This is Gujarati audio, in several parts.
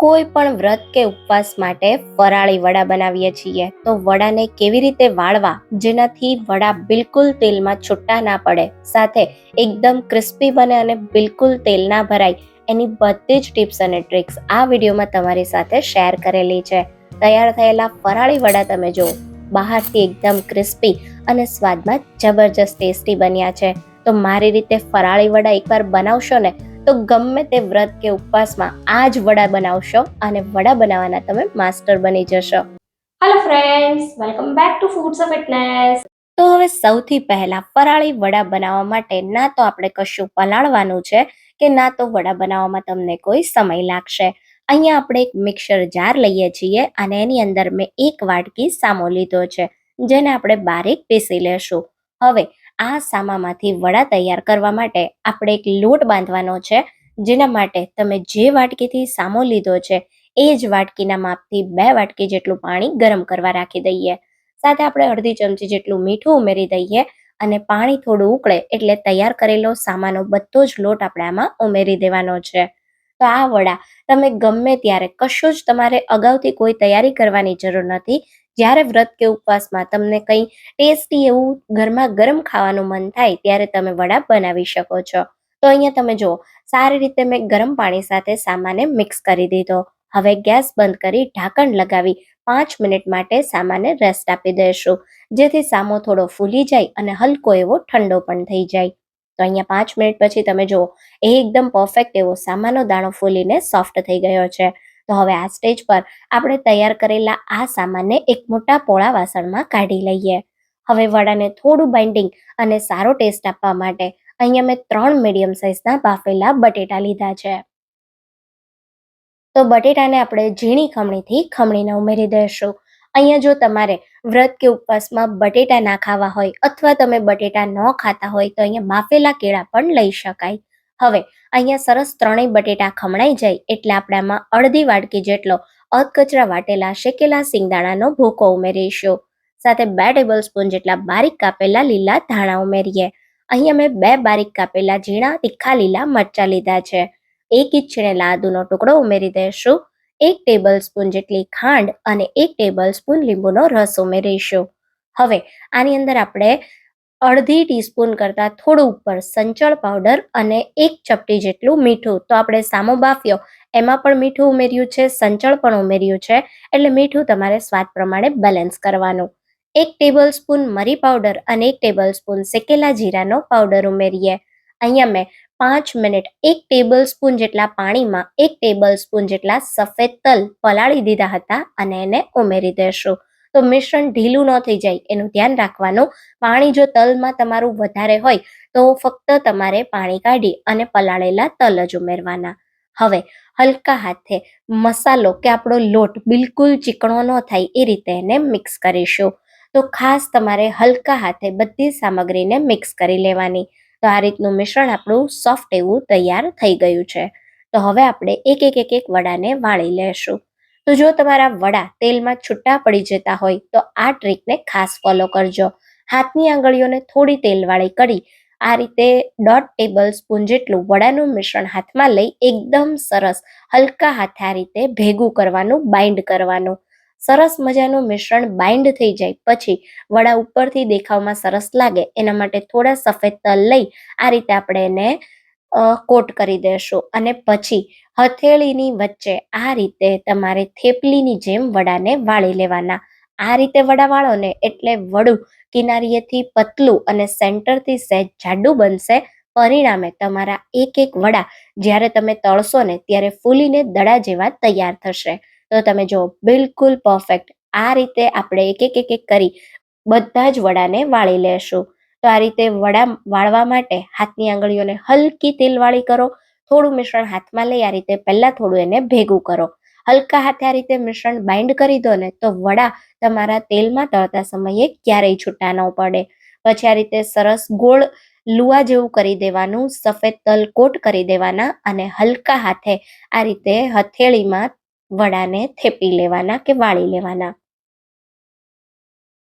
કોઈ પણ વ્રત કે ઉપવાસ માટે ફરાળી વડા બનાવીએ છીએ, તો વડાને કેવી રીતે વાળવા? જેનાથી વડા બિલકુલ તેલમાં છૂટા ના પડે. સાથે એકદમ ક્રિસ્પી બને અને બિલકુલ તેલ ના ભરાય. એની બધી જ ટિપ્સ અને ટ્રિક્સ આ વિડીયોમાં તમારી સાથે શેર કરેલી છે. તૈયાર થયેલા ફરાળી વડા તમે જુઓ. બહારથી એકદમ ક્રિસ્પી અને સ્વાદમાં જબરજસ્ત ટેસ્ટી બન્યા છે. તો મારી રીતે ફરાળી વડા એકવાર બનાવશો ને તો ગમે તે વ્રત કે ઉપવાસમાં આ જ વડા બનાવશો અને વડા બનાવવાના તમે માસ્ટર બની જશો. Hello friends welcome back to Foods of Fitness તો હવે સૌથી પહેલા ફરાળી વડા બનાવવા માટે ના તો આપણે કશું પલાળવાનું છે કે ના તો વડા બનાવવામાં તમને કોઈ સમય લાગશે. અહીંયા આપણે એક મિક્સર જાર લઈએ છીએ અને એની અંદર મેં એક વાટકી સામો લીધો છે જેને આપણે બારીક પીસી લેશું. હવે આ સામામાંથી વડા તૈયાર કરવા માટે આપણે એક લોટ બાંધવાનો છે, જેના માટે તમે જે વાટકીથી સામો લીધો છે, એ જ વાટકીના માપથી બે વાટકી જેટલું પાણી ગરમ કરવા રાખી દઈએ. સાથે આપણે અડધી ચમચી જેટલું મીઠું ઉમેરી દઈએ અને પાણી થોડું ઉકળે એટલે તૈયાર કરેલો સામાનો બધો જ લોટ આપણે આમાં ઉમેરી દેવાનો છે. તો આ વડા તમે ગમે ત્યારે કશું જ તમારે અગાઉથી કોઈ તૈયારી કરવાની જરૂર નથી. જ્યારે વ્રત કે ઉપવાસમાં તમને કંઈ ટેસ્ટી એવું ઘરમાં ગરમ ખાવાનું મન થાય ત્યારે તમે વડા બનાવી શકો છો. તો અહીંયા તમે જુઓ, સારી રીતે મેં ગરમ પાણી સાથે સામાને મિક્સ કરી દીધો. હવે ગેસ બંધ કરી ઢાંકણ લગાવી પાંચ મિનિટ માટે સામાને રેસ્ટ આપી દઈશું જેથી સામો થોડો ફૂલી જાય અને હલકો એવો ઠંડો પણ થઈ જાય. તો અહીંયા પાંચ મિનિટ પછી તમે જુઓ, એ એકદમ પરફેક્ટ એવો સામાનો દાણો ફૂલીને સોફ્ટ થઈ ગયો છે. તો હવે આ સ્ટેજ પર આપણે તૈયાર કરેલા આ સામાનને એક મોટા પોળા વાસણમાં કાઢી લઈએ. હવે વડાને થોડું બાઇન્ડિંગ અને સારો ટેસ્ટ આપવા માટે અહીંયા મેં ત્રણ મીડિયમ સાઇઝના બાફેલા બટેટા લીધા છે. તો બટેટાને આપણે ઝીણી ખમણીથી ખમણીને ઉમેરી દઈશું. અહીંયા જો તમારે વ્રત કે ઉપવાસમાં બટેટા ના ખાવા હોય અથવા તમે બટેટા ન ખાતા હોય તો અહીંયા બાફેલા કેળા પણ લઈ શકાય. હવે, અહીંયા સરસ ત્રણેય બટેટા ખમણાઈ જાય એટલે આપણામાં અડધી વાડકી જેટલો અધકચરા વાટેલા શેકેલા સિંગદાણાનો ભૂકો ઉમેરીશું. સાથે બે ટેબલ સ્પૂન જેટલા બારીક કાપેલા લીલા ધાણા ઉમેરીએ. અહીંયા મેં બે બારીક કાપેલા ઝીણા તીખા લીલા મરચા લીધા છે. એક ઇંચ છીણેલા આદુનો ટુકડો ઉમેરી દઈશું એક ટેબલ સ્પૂન જેટલી ખાંડ અને એક ટેબલ સ્પૂન લીંબુનો રસ ઉમેરીશું. હવે આની અંદર આપણે અડધી ટીસ્પૂન કરતાં થોડું ઉપર સંચળ પાવડર અને એક ચપટી જેટલું મીઠું. તો આપણે સામો બાફ્યો, એમાં પણ મીઠું ઉમેર્યું છે, સંચળ પણ ઉમેર્યું છે, એટલે મીઠું તમારે સ્વાદ પ્રમાણે બેલેન્સ કરવાનું. એક ટેબલ સ્પૂન મરી પાવડર અને એક ટેબલ સ્પૂન શેકેલા જીરાનો પાવડર ઉમેરીએ. અહીંયા મેં પાંચ મિનિટ એક ટેબલ સ્પૂન જેટલા પાણીમાં એક ટેબલ સ્પૂન જેટલા સફેદ તલ પલાળી દીધા હતા અને એને ઉમેરી દેશું. તો મિશ્રણ ઢીલું ન થઈ જાય એનું ધ્યાન રાખવાનું. પાણી જો તલમાં તમારું વધારે હોય તો ફક્ત તમારે પાણી કાઢી અને પલાળેલા તલ જ ઉમેરવાના. હવે હલકા હાથે મસાલો કે આપણો લોટ બિલકુલ ચીકણો ન થાય એ રીતે એને મિક્સ કરીશું. તો ખાસ તમારે હલકા હાથે બધી સામગ્રીને મિક્સ કરી લેવાની. તો આ રીતનું મિશ્રણ આપણું સોફ્ટ એવું તૈયાર થઈ ગયું છે. તો હવે આપણે એક એક એક એક વડાને વાળી લેશું. તો જો તમારા વડા તેલમાં છૂટા પડી જતા હોય તો આ ટ્રીકને ખાસ ફોલો કરજો. હાથની આંગળીઓને થોડી તેલવાળી કરી આ રીતે દોઢ ટેબલ સ્પૂન જેટલું વડાનું મિશ્રણ હાથમાં લઈ એકદમ સરસ હલકા હાથે આ રીતે ભેગું કરવાનું, બાઇન્ડ કરવાનું. સરસ મજાનું મિશ્રણ બાઇન્ડ થઈ જાય. પછી વડા ઉપરથી દેખાવમાં સરસ લાગે. એના માટે થોડા સફેદ તલ લઈ આ રીતે આપણે એને કોટ કરી દેશું. અને પછી હથેળીની વચ્ચે આ રીતે તમારે થેપલીની જેમ વડાને વાળી લેવાના. આ રીતે વડા વાળો ને એટલે વડું કિનારીએથી પતલું અને સેન્ટરથી સહેજ જાડું બનશે. પરિણામે તમારા એક એક વડા જ્યારે તમે તળશો ને ત્યારે ફૂલીને દડા જેવા તૈયાર થશે. તો તમે જો બિલકુલ પરફેક્ટ આ રીતે આપણે એક એક એક એક કરી બધા જ વડાને વાળી લેશું. તો આ રીતે વડા વાળવા માટે હાથની આંગળીઓને હલકી તેલવાળી કરો, થોડું મિશ્રણ હાથમાં લઈ આ રીતે પહેલાં થોડું એને ભેગું કરો. હલકા હાથે આ રીતે મિશ્રણ બાઇન્ડ કરી દો ને, તો વડા તમારા તેલમાં તળતા સમયે ક્યારેય છૂટા ન પડે. પછી આ રીતે સરસ ગોળ લુવા જેવું કરી દેવાનું, સફેદ તલ કોટ કરી દેવાના અને હલકા હાથે આ રીતે હથેળીમાં વડાને થેપી લેવાના કે વાળી લેવાના?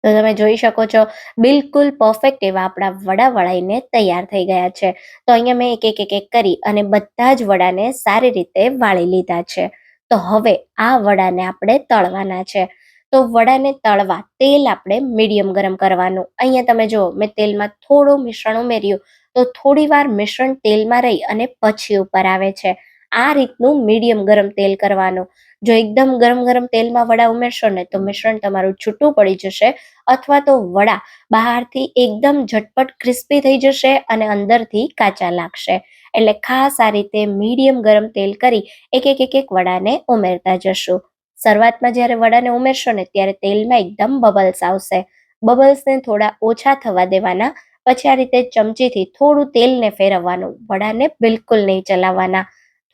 તો તમે જોઈ શકો છો, બિલકુલ પરફેક્ટ એવા આપણા વડા વળાઈને તૈયાર થઈ ગયા છે. તો અહીંયા મેં એક એક એક એક કરી અને બધા જ વડાને સારી રીતે વાળી લીધા છે. તો હવે આ વડાને આપણે તળવાના છે. તો વડાને તળવા તેલ આપણે મીડિયમ ગરમ કરવાનું. અહીંયા તમે જુઓ, મેં તેલમાં થોડું મિશ્રણ ઉમેર્યું. તો થોડી વાર મિશ્રણ તેલમાં રહી અને પછી ઉપર આવે છે. આ રીતનું મીડિયમ ગરમ તેલ કરવાનું. જો એકદમ ગરમ ગરમ તેલમાં વડા ઉમેરશો ને તો મિશ્રણ તમારું છૂટું પડી જશે અથવા તો વડા બહારથી એકદમ ઝટપટ ક્રિસ્પી થઈ જશે અને અંદરથી કાચા લાગશે. એટલે ખાસ આ રીતે મીડિયમ ગરમ તેલ કરી એક એક એક એક વડાને ઉમેરતા જશું. શરૂઆતમાં જ્યારે વડાને ઉમેરશો ને ત્યારે તેલમાં એકદમ બબલ્સ આવશે. બબલ્સને થોડા ઓછા થવા દેવાના. પછી આ રીતે ચમચીથી થોડું તેલને ફેરવવાનું. વડાને બિલકુલ નહીં ચલાવવાના.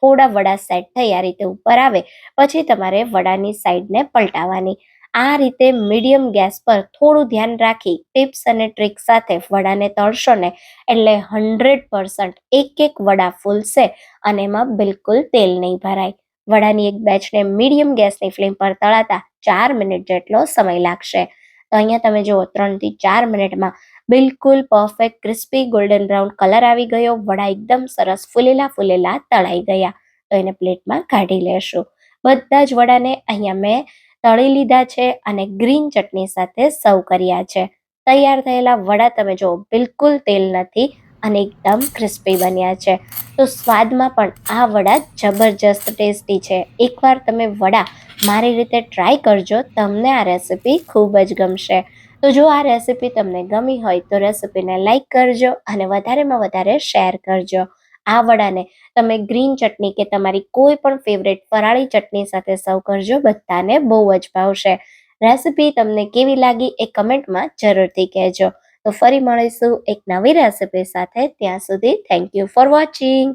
થોડા વડા સેટ થઈ આ રીતે ઉપર આવે, પછી તમારે વડાની સાઈડને પલટાવવાની આ રીતે મીડિયમ ગેસ પર થોડું ધ્યાન રાખી ટિપ્સ અને ટ્રીક સાથે વડાને તળશો ને, એટલે હંડ્રેડ પર્સન્ટ એક એક વડા ફૂલશે અને એમાં બિલકુલ તેલ નહીં ભરાય. વડાની એક બેચને મીડિયમ ગેસની ફ્લેમ પર તળાતા ચાર મિનિટ જેટલો સમય લાગશે. તો અહીંયા તમે જુઓ, ત્રણથી ચાર મિનિટમાં બિલકુલ perfect crispy golden brown colour આવી ગયો. વડા એકદમ સરસ ફૂલેલા ફૂલેલા તળાઈ ગયા. તો એને પ્લેટમાં કાઢી લેશું. બધા જ વડાને અહીંયા મેં તળી લીધા છે અને ગ્રીન ચટણી સાથે સર્વ કર્યા છે. તૈયાર થયેલા વડા તમે જુઓ, બિલકુલ તેલ નથી. અને એકદમ ક્રિસ્પી બન્યા છે. તો સ્વાદમાં પણ આ વડા જબરજસ્ત ટેસ્ટી છે. એકવાર તમે વડા મારી રીતે ટ્રાય કરજો, તમને આ રેસિપી ખૂબ જ ગમશે. તો જો આ રેસિપી તમને ગમી હોય તો રેસિપીને લાઇક કરજો અને વધારેમાં વધારે શેર કરજો. આ વડાને તમે ગ્રીન ચટણી કે તમારી કોઈ પણ ફેવરેટ ફરાળી ચટણી સાથે સર્વ કરજો, બધાને બહુ જ ભાવશે. રેસિપી તમને કેવી લાગી એ કમેન્ટમાં જરૂરથી કહેજો. તો ફરી મળીશું એક નવી રેસિપી સાથે. ત્યાં સુધી થેન્ક યુ ફોર વોચિંગ